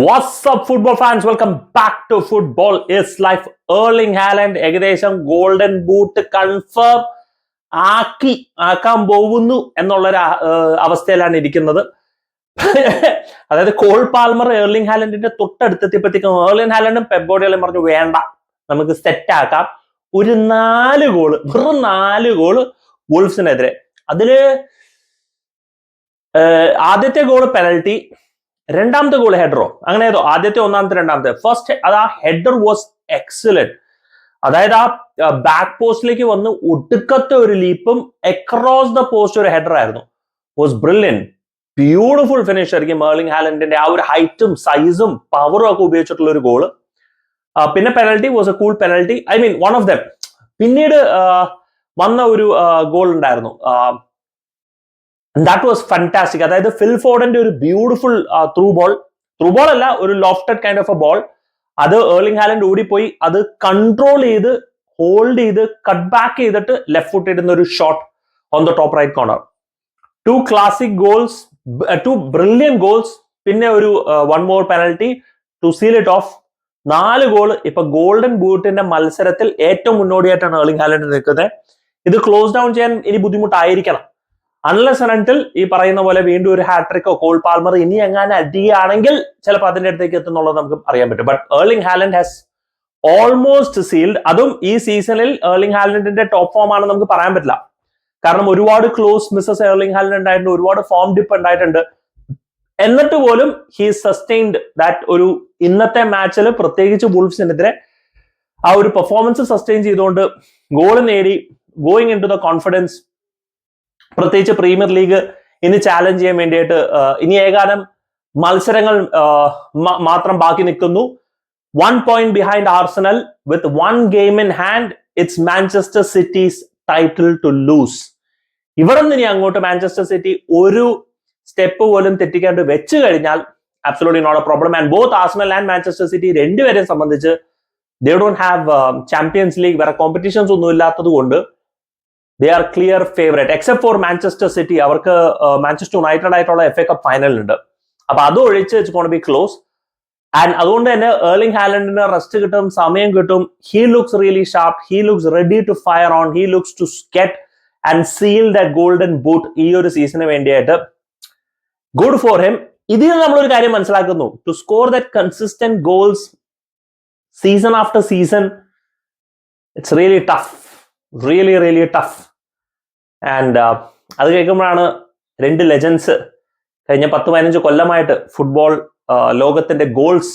WhatsApp football fans welcome back to football is life Erling Haaland ഏകദേശം golden boot confirm ആക്കി ആക്കാൻ പോകുന്നു എന്നുള്ളൊരു അവസ്ഥയിലാണ് ഇരിക്കുന്നത്. അതായത് കോൾ പാൽമർ ഏർലിംഗ് ഹാലൻഡിന്റെ തൊട്ടടുത്തെത്തിയപ്പോഴത്തേക്കും ഏർലിംഗ് ഹാലൻഡും പെബോഡികളും പറഞ്ഞു വേണ്ട നമുക്ക് സെറ്റ് ആക്കാം. ഒരു നാല് ഗോൾ വെറും നാല് ഗോൾ വുൾഫ്സിനെതിരെ അതിൽ ആദ്യത്തെ ഗോൾ പെനൽറ്റി രണ്ടാമത്തെ ഗോൾ ഹെഡറോ അങ്ങനെ ഏതോ? ആദ്യത്തെ ഒന്നാമത്തെ രണ്ടാമത്തെ. ഫസ്റ്റ് അത് ആ ഹെഡർ വാസ് എക്സലന്റ് അതായത് ആ ബാക്ക് പോസ്റ്റിലേക്ക് വന്ന് ഒടുക്കത്തെ ഒരു ലീപ്പും അക്രോസ് ദ പോസ്റ്റ് ഒരു ഹെഡർ ആയിരുന്നു. വാസ് ബ്രില്യൻ ബ്യൂട്ടിഫുൾ ഫിനിഷ് ആയിരിക്കും മേർലിംഗ് ഹാലൻഡിന്റെ ആ ഒരു ഹൈറ്റും സൈസും പവറും ഒക്കെ ഉപയോഗിച്ചിട്ടുള്ള ഒരു ഗോൾ പിന്നെ penalty was a cool penalty I mean one of them പിന്നീട് വന്ന ഒരു ഗോൾ ഉണ്ടായിരുന്നു. ദാറ്റ് വാസ് ഫാന്റാസ്റ്റിക് അതായത് ഫിൽ ഫോർഡന്റെ ഒരു beautiful through ball through ball അല്ല ഒരു lofted kind of a ball അത് ഏർലിംഗ് ഹാലൻഡ് ഓടിപ്പോയി. അത് കൺട്രോൾ ചെയ്ത് ഹോൾഡ് ചെയ്ത് കട്ട് ബാക്ക് ചെയ്തിട്ട് ലെഫ്റ്റ് ഫുട്ട് ഇടുന്ന ഒരു shot on the top right corner two classic goals two brilliant goals പിന്നെ ഒരു one more penalty to seal it off നാല് ഗോൾ ഇപ്പൊ ഗോൾഡൻ ബൂട്ടിന്റെ മത്സരത്തിൽ ഏറ്റവും മുന്നോടിയായിട്ടാണ് ഏർലിംഗ് ഹാലൻഡ് നിൽക്കുന്നത്. ഇത് ക്ലോസ് ഡൗൺ ചെയ്യാൻ ഇനി ബുദ്ധിമുട്ടായിരിക്കണം. അൺലെസ് അൺടിൽ ഈ പറയുന്ന പോലെ വീണ്ടും ഒരു ഹാട്രിക്കോ കോൾ പാൽമർ ഇനി എങ്ങാനും അടിയാണെങ്കിൽ ചിലപ്പോൾ അതിന്റെ അടുത്തേക്ക് എത്തുന്നുള്ളത് നമുക്ക് അറിയാൻ പറ്റും. But Erling Haaland has almost sealed അതും ഈ സീസണിൽ ഏർലിംഗ് ഹാലൻഡിന്റെ ടോപ്പ് ഫോം ആണെന്ന് നമുക്ക് പറയാൻ പറ്റില്ല. കാരണം ഒരുപാട് ക്ലോസ് മിസ്സസ് ഏർലിംഗ് ഹാലൻഡ് ഉണ്ടായിട്ടുണ്ട് ഒരുപാട് ഫോം ഡിപ്പ് ഉണ്ടായിട്ടുണ്ട്. എന്നിട്ട് പോലും ഹി സസ്റ്റെയിൻഡ് ദാറ്റ് ഒരു ഇന്നത്തെ മാച്ചിൽ പ്രത്യേകിച്ച് ബുൾഫ്സിനെതിരെ ആ ഒരു പെർഫോമൻസ് സസ്റ്റെയിൻ ചെയ്തുകൊണ്ട് ഗോൾ നേടി going in to the confidence പ്രത്യേകിച്ച് പ്രീമിയർ ലീഗ് ഇനി ചാലഞ്ച് ചെയ്യാൻ വേണ്ടിയിട്ട് ഇനി ഏകാനം മത്സരങ്ങൾ മാത്രം ബാക്കി നിൽക്കുന്നു. One point behind Arsenal with one game in hand it's Manchester City's title to lose ഇവിടെ നിന്ന് ഇനി അങ്ങോട്ട് മാഞ്ചസ്റ്റർ സിറ്റി ഒരു സ്റ്റെപ്പ് പോലും തെറ്റിക്കാണ്ട് വെച്ചു കഴിഞ്ഞാൽ absolutely not a problem and both Arsenal and Manchester City രണ്ടുപേരെയും സംബന്ധിച്ച് they don't have Champions League വേറെ കോമ്പറ്റീഷൻസ് ഒന്നും ഇല്ലാത്തത് കൊണ്ട് they are clear favourite except for Manchester City അവർക്ക് മാഞ്ചസ്റ്റർ യുണൈറ്റഡ് ആയിട്ടുള്ള എഫ് എ കപ്പ് ഫൈനൽ ഉണ്ട്. അപ്പൊ അത് ഒഴിച്ച് it's gonna be close and അതുകൊണ്ട് തന്നെ ഏർലിംഗ് ഹാലൻഡിന് റെസ്റ്റ് കിട്ടും സമയം കിട്ടും. He looks really sharp he looks ready to fire on he looks to get and seal the golden boot ഈ ഒരു സീസണിന് വേണ്ടിയായിട്ട്. ഗുഡ് ഫോർ ഹിം ഇതിൽ നിന്ന് നമ്മളൊരു കാര്യം മനസ്സിലാക്കുന്നു. To score that consistent goals season after season it's really tough really really tough and അത് കേൾക്കുമ്പോഴാണ് രണ്ട് ലെജൻസ് കഴിഞ്ഞ പത്ത് പതിനഞ്ച് കൊല്ലമായിട്ട് ഫുട്ബോൾ ലോകത്തിന്റെ ഗോൾസ്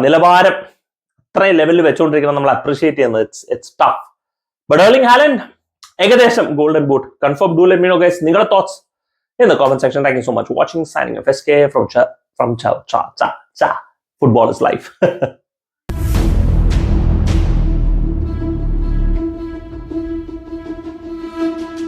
നിലവാരം അത്രയും ലെവലിൽ വെച്ചുകൊണ്ടിരിക്കണം നമ്മൾ അപ്രീഷിയേറ്റ് ചെയ്യുന്നത് it's it's tough but Erling Haaland ഏകദേശം golden boot confirm do let me know guys നിങ്ങളുടെ thoughts in the section. Thank you so much for watching. Cha Cha. Football is life.